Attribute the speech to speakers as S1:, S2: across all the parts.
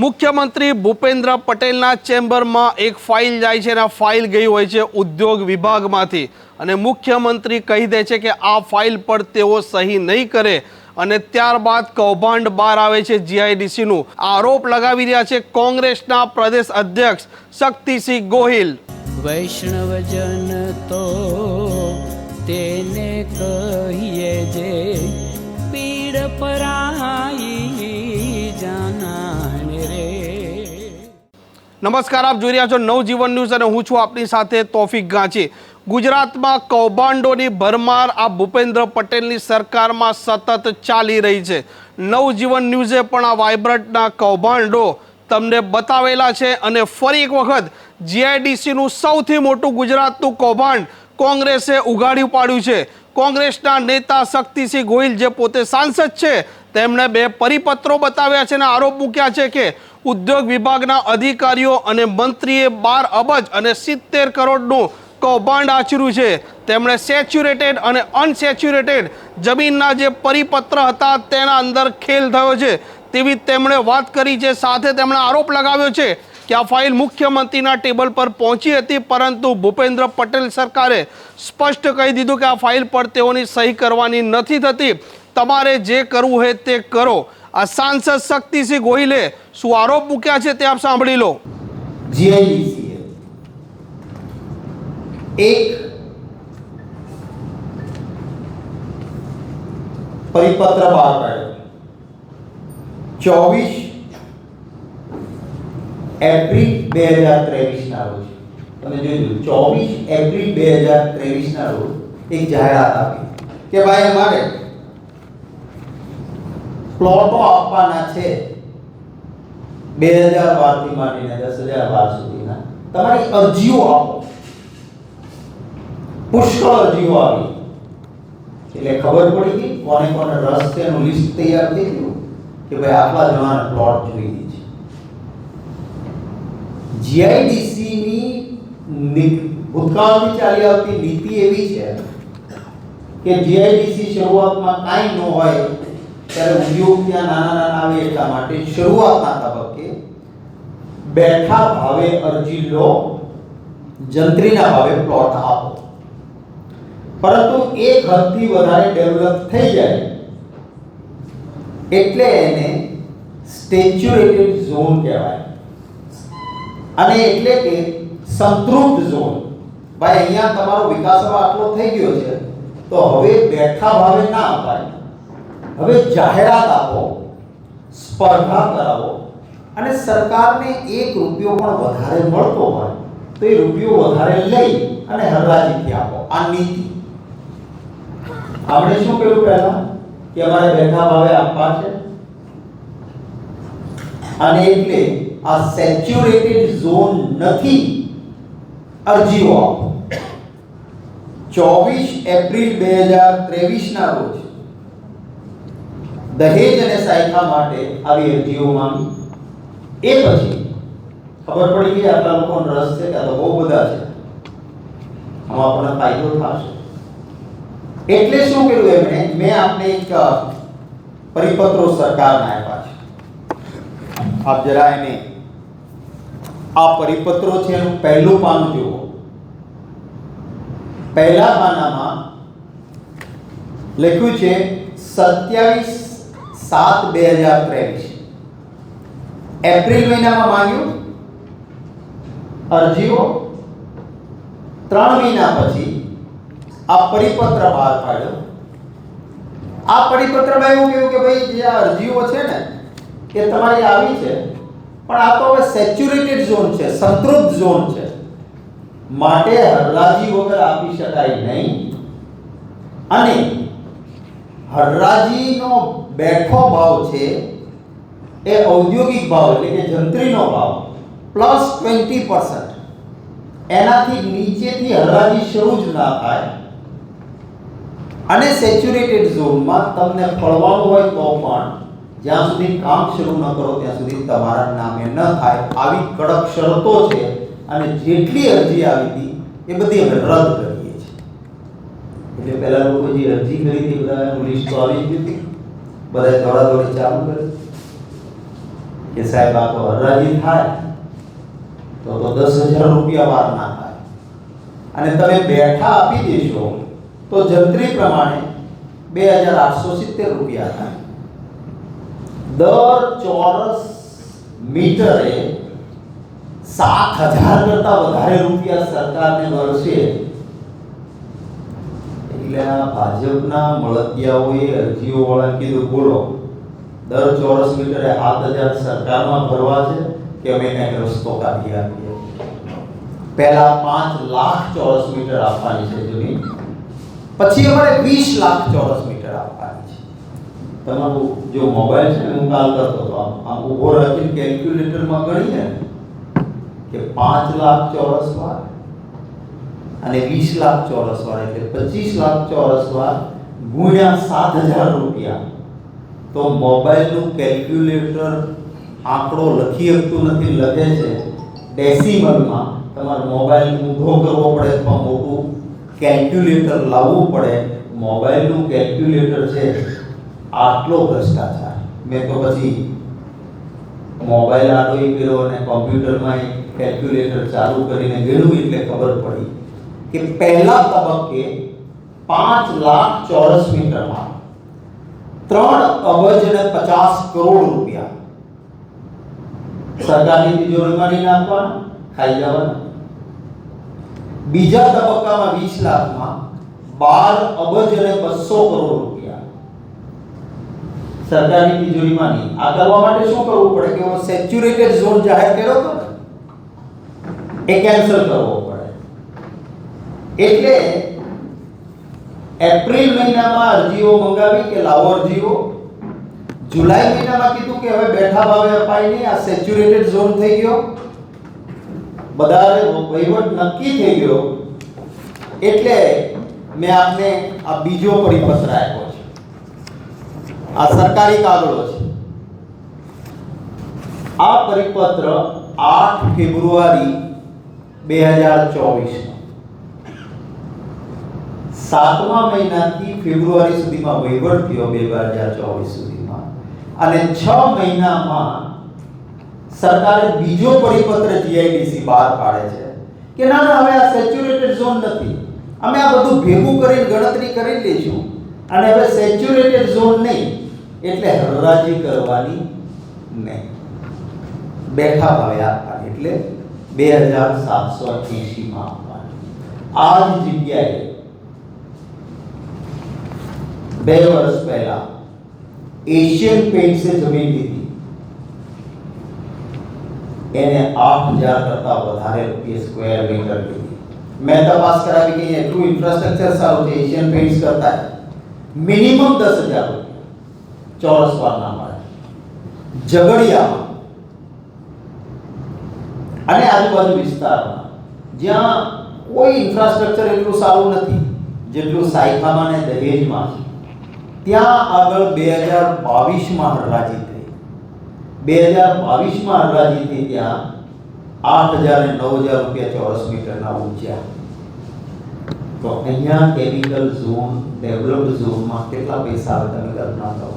S1: મુખ્યમંત્રી ભૂપેન્દ્ર પટેલના ચેમ્બરમાં એક ફાઇલ જાય છે અને આ ફાઇલ ગઈ હોય છે ઉદ્યોગ વિભાગમાંથી. અને મુખ્યમંત્રી કહી દે છે કે આ ફાઇલ પર તેઓ સહી નહીં કરે. અને ત્યારબાદ કૌભાંડ બહાર આવે છે જીઆઈડીસીનું. આરોપ લગાવી રહ્યા છે કોંગ્રેસના પ્રદેશ અધ્યક્ષ શક્તિસિંહ ગોહિલ.
S2: વૈષ્ણવજન તો તેને કહીએ જે પીડ પરાઈ
S1: નમસ્કાર, આપ જોઈ રહ્યા છો નવજીવન ન્યૂઝ અને હું છું આપની સાથે તોફિક ગાંચી. ગુજરાતમાં કૌભાંડોની ભરમાર આ ભૂપેન્દ્ર પટેલની સરકારમાં સતત ચાલી રહી છે. નવજીવન ન્યૂઝે પણ આ વાઇબ્રન્ટના કૌભાંડો તમને બતાવેલા છે અને ફરી એક વખત જીઆઈડીસીનું સૌથી મોટું ગુજરાતનું કૌભાંડ કોંગ્રેસે ઉગાડ્યું પાડ્યું છે. કોંગ્રેસના નેતા શક્તિસિંહ ગોહિલ જે પોતે સાંસદ છે તેમણે બે પરિપત્રો બતાવ્યા છે અને આરોપ મૂક્યા છે કે ઉદ્યોગ વિભાગના અધિકારીઓ અને મંત્રીએ બાર અબજ અને સિત્તેર કરોડનું કૌભાંડ આચર્યું છે. તેમણે સેચ્યુરેટેડ અને અનસેચ્યુરેટેડ જમીનના જે પરિપત્ર હતા તેના અંદર ખેલ થયો છે. તેવી તેમણે વાત કરી છે. સાથે તેમણે આરોપ લગાવ્યો છે કે આ ફાઇલ મુખ્યમંત્રીના ટેબલ પર પહોંચી હતી, પરંતુ ભૂપેન્દ્ર પટેલ સરકારે સ્પષ્ટ કહી દીધું કે આ ફાઇલ પર તેઓની સહી કરવાની નથી થતી. તમારે જે કરવું હોય તે કરો. આ સાંસદ શક્તિસિંહ ગોહિલે શું આરોપ મૂક્યા છે તે આપ સાંભળી લો.
S3: એક પરિપત્ર બહાર પાડ્યો. ચોવીસ એપ્રિલ બે હજાર ત્રેવીસના રોજ. તમે જોયું ચોવીસ એપ્રિલ બે હજાર ત્રેવીસના રોજ એક જાહેરાત આપી કે ભાઈ અમારે પ્લોટો આપવાના છે. બે હજાર બારથી માંડીને દસ હજાર બાર સુધીના. તમારી અરજીઓ આપો. પુષ્કળ અરજીઓ આવી. એટલે ખબર પડી ગઈ કોને કોને રસ છે એનું લિસ્ટ તૈયાર થઈ ગયું કે ભાઈ આટલા જણાને પ્લોટ જોઈએ છે. જીઆઈડીસીની ભૂતકાળથી ચાલી આવતી નીતિ એવી છે કે જીઆઈડીસી શરૂઆતમાં કાંઈ ન હોય ત્યારે ઉદ્યોગ ત્યાં નાના નાના આવે એટલા માટે શરૂઆતના તબક્કે બેઠા ભાવે અરજી લો, જંત્રીના ભાવે પ્લોટ આપો. પરંતુ એક હદથી વધારે ડેવલપ થઈ જાય એટલે એને સ્ટેચ્યુરેટેડ ઝોન કહેવાય. અને એટલે કે સંતૃપ્ત ઝોન ભાઈ, અહીંયા તમારો વિકાસ આટલો થઈ ગયો છે, તો હવે બેઠા ભાવે ના અપાય. હવે જાહેરાત આપો, સ્પર્ધા કરાવો અને સરકારને એક રૂપિયો પણ વધારે મળતો હોય તો એ રૂપિયો વધારે લઈ અને હરરાજીથી આપો. આ નીતિ. આપણે શું કહ્યું પહેલા? કે અમારે બેઠા ભાવે આપવા છે. અને એટલે આ સેચ્યુરેટેડ ઝોન નથી, અરજીઓ આપો. ચોવીસ એપ્રિલ બે હજાર ત્રેવીસના રોજ દહેજ અને સાયખા માટે આવી અરજીઓમાં એ પછી ખબર પડી ગઈ આટલા લોકોનો રસ છે કે બહુ બધા છે. આમાં આપણને ફાયદો થશે. એટલે શું કર્યું એમણે? મેં આપને એક પરિપત્રો સરકારના આપ્યા છે. આપ જરા એને આ પરિપત્રો છે એનું પહેલું પાનું જુઓ. પહેલા પાનામાં લખ્યું છે, સત્યાવીસ સાત બે હજાર ત્રેવીસ. એપ્રિલ મહિનામાં માંગ્યું? અરજીઓ? ત્રણ મહિના પછી આ પરિપત્ર બહાર પાડ્યો. આ પરિપત્રમાં એવું કહ્યું કે ભાઈ જે આ અરજીઓ છે ને, એ તમારી આવી છે, પણ આ તો હવે સેચ્યુરેટેડ ઝોન છે, સંતૃપ્ત ઝોન છે. માટે હરરાજી વગર આપી શકાય નહીં. અને હરરાજીનો બેઠો ભાવ છે એ ઔદ્યોગિક ભાવ એટલે કે જંત્રીનો ભાવ પ્લસ ટ્વેન્ટી પર્સન્ટ એનાથી નીચેથી હરરાજી શરૂ જ ના થાય. અને સેચ્યુરેટેડ ઝોનમાં તમને ફળવાનું હોય તો પણ જ્યાં સુધી કામ શરૂ ન કરો ત્યાં સુધી તમારા નામે ન થાય. આવી કડક શરતો છે અને જેટલી અરજી આવી હતી એ બધી રદ કરીએ છીએ એટલે પહેલા લોકો જે અરજી કરી હતી બધાનું લિસ્ટ તો આવી જ હતી બધાએ દોડાદોડી ચાલુ કરી કે સાહેબ આ તો હરાજી થાય તો તો દસ હજાર રૂપિયા વાર ના થાય અને તમે બેઠા આપી દેશો તો જંત્રી પ્રમાણે બે હજાર આઠસો સિત્તેર રૂપિયા થાય દર ચોરસ મીટરે સાત હજાર કરતા વધારે રૂપિયા સરકારને વર્ષે એટલે આ ભાજપના મળતિયાઓએ અરજીઓ વાળા કીધું. બોલો. દર ચોરસ મીટરે સાત હજાર સરકારમાં ભરવા છે કે અમે એને રસ્તો કાઢી આપીએ? પહેલા પાંચ લાખ ચોરસ મીટર આપવાની છે જમીન. પછી અમારે વીસ લાખ ચોરસ મીટર આપવાની છે. તમારું જો મોબાઈલ છે હું કાલ કરતો હતો, આમ ઊભો રાખીને કેલ્ક્યુલેટરમાં ગણીએ કે પાંચ લાખ ચોરસ વાર. અને વીસ લાખ ચોરસ વાર એટલે પચીસ લાખ ચોરસ વાર ગુણ્યા સાત હજાર રૂપિયા. તો મોબાઈલનું કેલ્ક્યુલેટર આંકડો લખી શકતું નથી, લખે છે. ડેસિમલમાં તમારે મોબાઈલ ઊંધો કરવો પડે અથવા મોટું કેલ્ક્યુલેટર લાવવું પડે. મોબાઈલનું કેલ્ક્યુલેટર છે, આટલો ભ્રષ્ટાચાર. મેં તો પછી મોબાઈલ આડોઈ કર્યો અને કોમ્પ્યુટરમાં કેલ્ક્યુલેટર ચાલુ કરીને ગણ્યું એટલે ખબર પડી. કે પહેલા તબક્કે પાંચ લાખ ચોરસ મીટરમાં ત્રણ અબજ અને પચાસ કરોડ રૂપિયા સરકારની તિજોરીમાં નહીં નાખવાના ખાઈ જવાના બીજા તબક્કામાં વીસ લાખમાં બાર અબજ અને બસો કરોડ રૂપિયા સરકારની તિજોરીમાં નહીં આ કરવા માટે શું કરવું પડે કે સેચ્યુરેટેડ ઝોન જાહેર કર્યો હતો ને એ કેન્સલ કરવો પડે એટલે એપ્રિલ મહિનામાં અરજીઓ મંગાવી કે લાવો અરજીઓ? જુલાઈ મહિનામાં કીધું કે હવે બેઠા ભાવે અપાય નહીં આ સેચ્યુરેટેડ ઝોન થઈ ગયો. બધા વહીવટ નક્કી થઈ ગયો. એટલે મેં આપને આ બીજો પરિપત્ર આપ્યો છે. આ સરકારી કાગળો છે. આ પરિપત્ર આઠ ફેબ્રુઆરી બે હજાર ચોવીસનો. સાતમા મહિનાથી ફેબ્રુઆરી સુધીમાં વહીવટ થયો બે હજાર ચોવીસ સુધીમાં. અને છ મહિનામાં સરકારે બીજો પરિપત્ર જીઆઈડીસી બહાર પાડે છે કે ના ના, હવે આ સેચ્યુરેટેડ ઝોન નથી. અમે આ બધું ભેગું કરીને ગણતરી કરી લઈશું. અને હવે સેચ્યુરેટેડ ઝોન નહીં, એટલે હરાજી કરવાની નહીં. બેઠા ભાવે આપવાની, એટલે બે હજાર સાતસો એંશીમાં આપવાની. આ જ જગ્યાએ બે વર્ષ પહેલા એશિયન પેઇન્ટ્સે જમીન લીધી. એને આઠ હજાર કરતા વધારે રૂપિયા સ્ક્વેર મીટર લીધી. મેં તપાસ કરાવી કે એટલું ઇન્ફ્રાસ્ટ્રક્ચર સારું છે, એશિયન પેન્ટ્સ કરતા. મિનિમમ દસ હજાર રૂપિયા. ચોરસ વારના મળે. ઝઘડિયામાં. અને આજુબાજુ વિસ્તારમાં. જ્યાં કોઈ ઇન્ફ્રાસ્ટ્રક્ચર એટલું સારું નથી, જેટલું સાયખામાં ને દહેજમાં છે. ત્યાં આગળ બે હજાર બાવીસમાં હરાજી થઈ. બે હજાર બાવીસમાં હરાજી થઈ ત્યાં આઠ હજાર અને નવ હજાર રૂપિયા ચોરસ મીટરના ઊંચા તો અહીંયા કેમિકલ ઝોન, ડેવલપ્ડ ઝોનમાં કેટલા પૈસા આવે તમે કલ્પના કરો.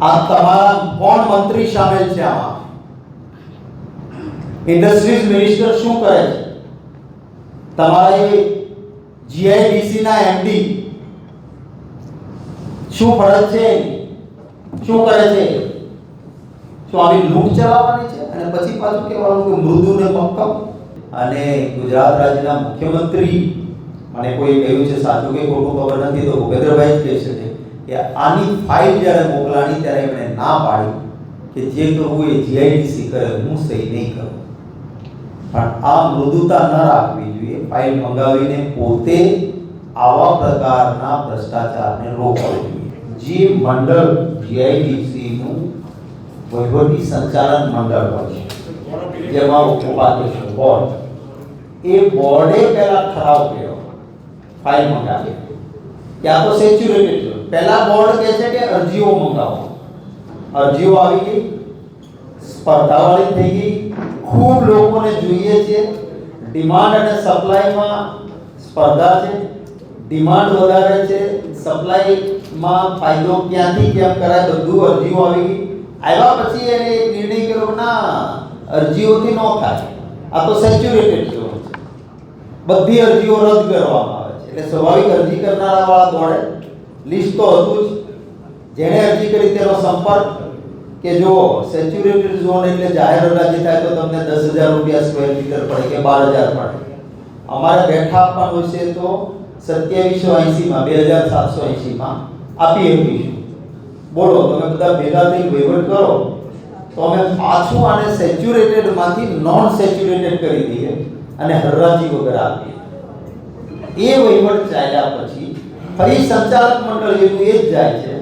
S3: આ તમારા કોણ મંત્રી સામેલ છે આમાં? ઇન્ડસ્ટ્રીઝ મિનિસ્ટર શું કરે છે? તમારા એ જીઆઈડીસી ના એમડી શું ફરજ છે? શું કરે છે? શું આવી લૂંટ ચલાવવાની છે? અને પછી પાછું કહેવાનું કે મૃદુ ને મક્કમ અને ગુજરાત રાજ્યના મુખ્યમંત્રી મને કોઈ કહ્યું છે સાચું કે ખોટું ખબર નથી, તો ભૂપેન્દ્રભાઈ જ કહે છે કે આની ફાઇલ જ્યારે મોકલાણી ત્યારે એમણે ના પાડી કે જે કરવું એ જીઆઈડીસી કરે, હું સહી નહીં કરું. પણ આ મૃદુતા ન રાખવી જોઈએ ફાઇલ મંગાવીને પોતે આવા પ્રકારના ભ્રષ્ટાચારને રોકવો જોઈએ. જે મંડળ જીઆઈડીસી નું વહીવટી સંચાલન મંડળ હોય છે. જેમાં ઉપાધ્યક્ષ બોર્ડ. એ બોર્ડે પહેલા ઠરાવ કર્યો. ફાઇલ મંગાવી. ત્યાં તો સેચ્યુરેટેડ પહેલા બોર્ડ કહે છે કે અરજીઓ મંગાવો. અરજીઓ આવી ગઈ. સ્પર્ધાવાળી થઈ ગઈ. ખૂબ લોકોને જોઈએ છે. ડિમાન્ડ અને સપ્લાયમાં સ્પર્ધા છે. ડિમાન્ડ વધારે છે. સપ્લાયમાં ફાયદો ક્યાંથી, કેમ કરાય, બધું અરજીઓ આવી ગઈ. આવ્યા પછી એને નિર્ણય કર્યો ના, અરજીઓથી ન થાય. આ તો સેચ્યુરેટેડ ઝોન છે. બધી અરજીઓ રદ કરવામાં આવે છે. એટલે સ્વાભાવિક અરજી કરનારા વાળા દોડે. લિસ્ટ તો હતું જ. જેણે અરજી કરી તેનો સંપર્ક કે જો સેચ્યુરેટેડ ઝોન એટલે જાહેર અરજી થાય તો તમને દસ હજાર રૂપિયા સ્ક્વેર મીટર પડે કે બાર હજાર પડે. અમારે બેઠા આપવાનું છે તો સત્યાવીસો એંશીમાં, બે હજાર સાતસો એંશીમાં આપી આપીશું બોલો, તમે બધા ભેગા થઈ વહીવટ કરો. તો અમે પાછું આને સેચ્યુરેટેડમાંથી નોન સેચ્યુરેટેડ કરી દઈએ અને હરરાજી વગર આપીએ. એ વહીવટ ચાલ્યા પછી ફરી સંચાલક મંડળ જેવું એ જ જાય છે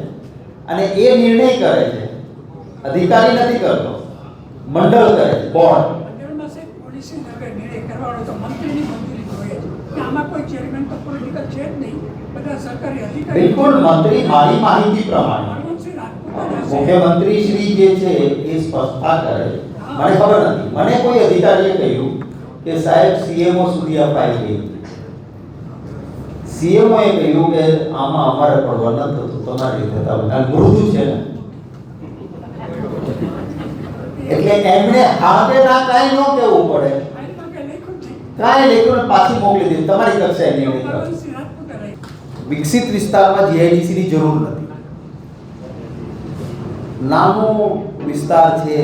S3: અને એ નિર્ણય કરે છે. અધિકારી નથી કરતો, મંડળ કરે છે, બોર્ડ.
S4: આમાં કોઈ ચેરમેન તો પોલિટિકલ છે જ નહીં. બધા સરકારી અધિકારી
S3: બિલકુલ મંત્રી મારી માહિતી પ્રમાણે. મુખ્યમંત્રી શ્રી જે છે એ સ્પષ્ટતા કરે. મને ખબર નથી. મને કોઈ અધિકારીએ કહ્યું કે સાહેબ સીએમઓ સુધી આ ફાઇલ ગઈ સીએમઓ એ કહ્યું કે આમાં અમારે પડવા ન થતું. તમારી રીતે તમે મૃદુ છે ને. એટલે એમણે હાથે ના કાંઈ ન કહેવું પડે.
S4: લખ્યું
S3: કાંઈ લેખું પાછી મોકલી દીધું તમારી કક્ષાએ નિર્ણય કરો
S4: હરવંશસિંહ રાજપૂતે લખ્યું.
S3: વિકસિત વિસ્તારમાં જીઆઈડીસીની જરૂર નથી. નાનો વિસ્તાર છે,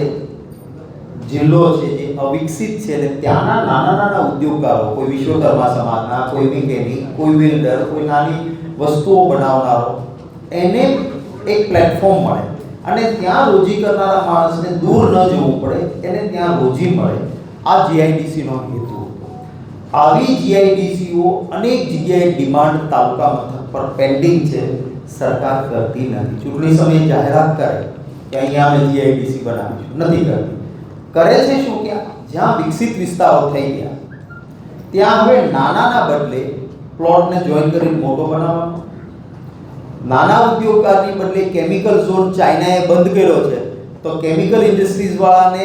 S3: જિલ્લો છે, જે અવિકસિત છે ને ત્યાંના નાના નાના ઉદ્યોગકારો, કોઈ વિશ્વકર્મા સમાજના, કોઈ મિકેનિક, કોઈ બિલ્ડર, કોઈ નાની વસ્તુઓ બનાવનારો, એને એક પ્લેટફોર્મ મળે. અને ત્યાં રોજી કરનારા માણસને દૂર ન જવું પડે, એને ત્યાં રોજી મળે. આ જીઆઈડીસી નો હેતુ. હતો આવી જીઆઈડીસીઓ અનેક જગ્યાએ ડિમાન્ડ તાલુકા મથક પર પેન્ડિંગ છે, સરકાર કરતી નથી. ચૂંટણી સમયે જાહેરાત કરે કે અહીંયા અમે જીઆઈડીસી બનાવીશું. નથી કરતી. કરે છે શું? કે જ્યાં વિકસિત વિસ્તારો થઈ ગયા, ત્યાં હવે નાનાના બદલે પ્લોટને જોઈન કરીને મોટો બનાવવાનો. નાના ઉદ્યોગકારની બદલે કેમિકલ ઝોન ચાઇનાએ બંધ કર્યો છે. તો કેમિકલ ઇન્ડસ્ટ્રીઝ વાળાને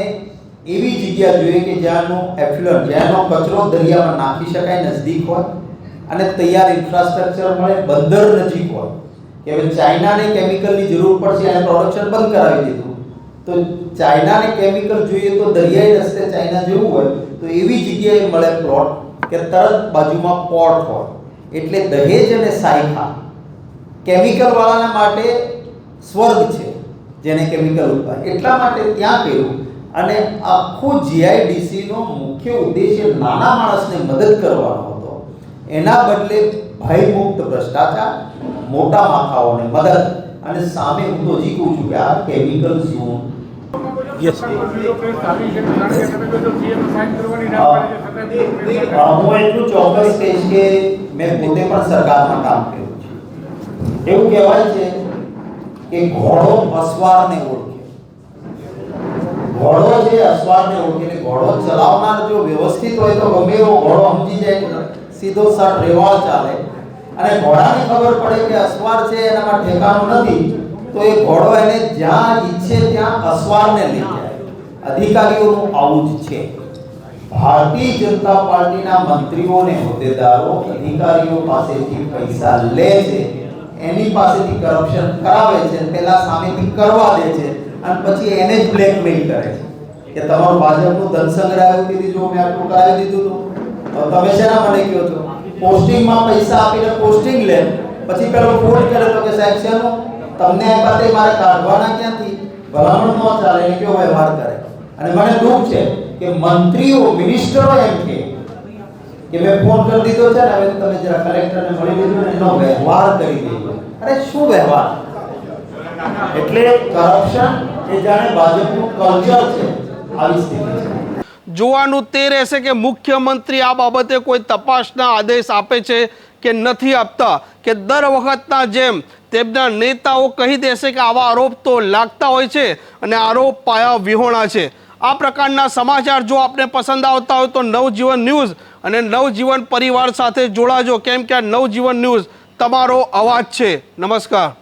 S3: એવી જગ્યા જોઈએ કે જ્યાંનો એફ્લુઅન્ટ જ્યાંનો કચરો દરિયામાં નાખી શકાય, નજદીક હોય. અને તૈયાર ઇન્ફ્રાસ્ટ્રક્ચર મળે બંદર નજીક હોય. કે હવે ચાઇનાને કેમિકલની જરૂર પડશે, અને પ્રોડક્શન બંધ કરાવી દીધું. તો ચાઇનાને કેમિકલ જોઈએ તો દરિયાઈ રસ્તે ચાઇના જવું હોય, તો એવી જગ્યાએ મળે પ્લોટ કે તરત બાજુમાં પોર્ટ હોય. એટલે દહેજ અને સાયખા કેમિકલવાળાના માટે સ્વર્ગ છે, જેને કેમિકલ ઉત્પાદન એટલા માટે ત્યાં કર્યું અને આખું જીઆઈડીસીનો મુખ્ય ઉદ્દેશ્ય નાના માણસને મદદ કરવાનો એના બદલે ભયમુક્ત ભ્રષ્ટાચાર મોટા માથાઓને મદદ અને સામે હું તો હજી છું કે આ કેમિકલ ઝોન હું એટલું ચોક્કસ કહીશ કે મેં પોતે પણ સરકારમાં કામ કર્યું છે. એવું કહેવાય છે કે ઘોડો અસવારને ઓળખે. ઘોડો જે અસવારને ઓળખે ઘોડો ચલાવનાર જો વ્યવસ્થિત હોય તો ગમે એવો ઘોડો સમજી જાય. સીધો સટ રેવાળ ચાલે અને ઘોડાને ખબર પડે કે અસવાર છે, એનામાં ઠેકાણું નથી, તો એ ઘોડો એને જ્યાં ઈચ્છે ત્યાં અસવારને લઈ જાય. અધિકારીઓનું આવું જ છે. ભારતીય જનતા પાર્ટીના મંત્રીઓને હોદ્દેદારો અધિકારીઓ પાસેથી પૈસા લે છે, એની પાસેથી કરપ્શન કરાવે છે પેલા સામેથી કરવા દે છે, અને પછી એને જ બ્લેકમેલ કરે છે. કે તમારું ભાજપનું ધન સંગ્રહ આવ્યું કીધું જો મેં આટલું કરાવી દીધું હતું તમે શેના માટે કહો છો? પોસ્ટિંગમાં પૈસા આપીને પોસ્ટિંગ લે. પછી પેલો ફોન કરે તો કે સાહેબ, શેનો? તમને આપ્યા તે મારે કાઢવાના ક્યાંથી? ભલામણ ન ચાલે એ કેવો વ્યવહાર કરે. અને મને દુઃખ છે કે મંત્રીઓ મિનિસ્ટરો એમ કે કે મેં ફોન કરી દીધો છે ને, હવે તમે જરા કલેક્ટરને મળી લીધું ને, એનો વ્યવહાર કરી દેજો અરે, શું વ્યવહાર? એટલે કરપ્શન એ જાણે ભાજપનું કલ્ચર છે. આવી સ્થિતિ છે.
S1: જોવાનું તે રહેશે કે મુખ્યમંત્રી આ બાબતે કોઈ તપાસના આદેશ આપે છે કે નથી આપતા, કે દર વખતના જેમ તેમના નેતાઓ કહી દેશે કે આવા આરોપ તો લાગતા હોય છે અને આરોપ પાયા વિહોણા છે. આ પ્રકારના સમાચાર જો આપને પસંદ આવતા હોય તો નવજીવન ન્યૂઝ અને નવજીવન પરિવાર સાથે જોડાજો. કેમ કે આ નવજીવન ન્યૂઝ તમારો અવાજ છે. નમસ્કાર.